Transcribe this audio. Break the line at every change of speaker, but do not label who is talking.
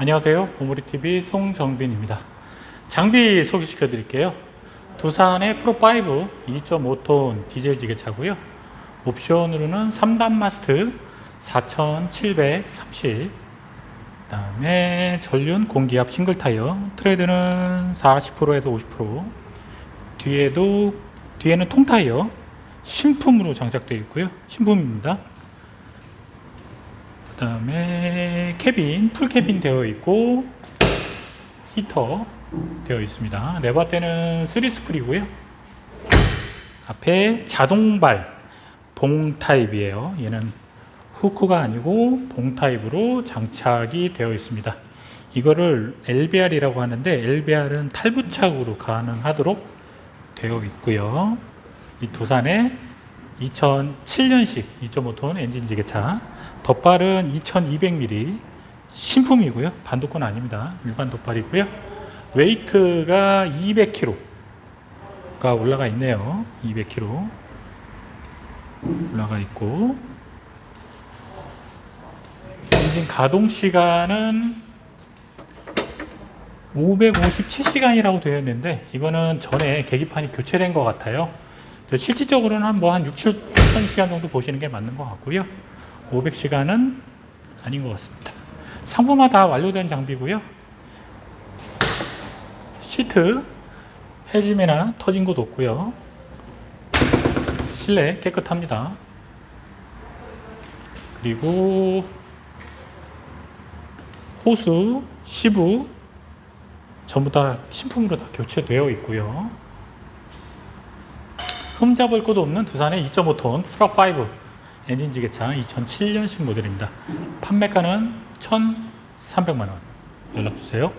안녕하세요. 보물이TV 송정빈입니다. 장비 소개시켜 드릴게요. 두산의 프로5 2.5톤 디젤 지게차고요. 옵션으로는 3단 마스트 4730 그 다음에 전륜 공기압 싱글 타이어 트레드는 40%에서 50% 뒤에도 뒤에는 통 타이어 신품으로 장착되어 있고요. 신품입니다. 그 다음에 캐빈 풀 캐빈 되어 있고 히터 되어 있습니다. 레바테는 3스프리고요. 앞에 자동발 봉 타입이에요. 얘는 후크가 아니고 봉 타입으로 장착이 되어 있습니다. 이거를 LBR이라고 하는데 LBR은 탈부착으로 가능하도록 되어 있고요. 이 두산의 2007년식 2.5톤 엔진 지게차 덧발은 2200mm 신품이고요. 반도권 아닙니다. 일반 덧발이고요. 웨이트가 200kg가 올라가 있네요. 200kg 올라가 있고 엔진 가동 시간은 557시간이라고 되어 있는데 이거는 전에 계기판이 교체된 것 같아요. 실질적으로는 한 뭐 한 6, 7천 정도 보시는 게 맞는 것 같고요. 500시간은 아닌 것 같습니다. 상부마 다 완료된 장비고요. 시트 해짐이나 터진 곳 없고요. 실내 깨끗합니다. 그리고 호수, 시부 전부 다 신품으로 다 교체되어 있고요. 흠잡을 곳 없는 두산의 2.5톤 프로5 엔진 지게차 2007년식 모델입니다. 판매가는 1,300만 원. 연락 주세요.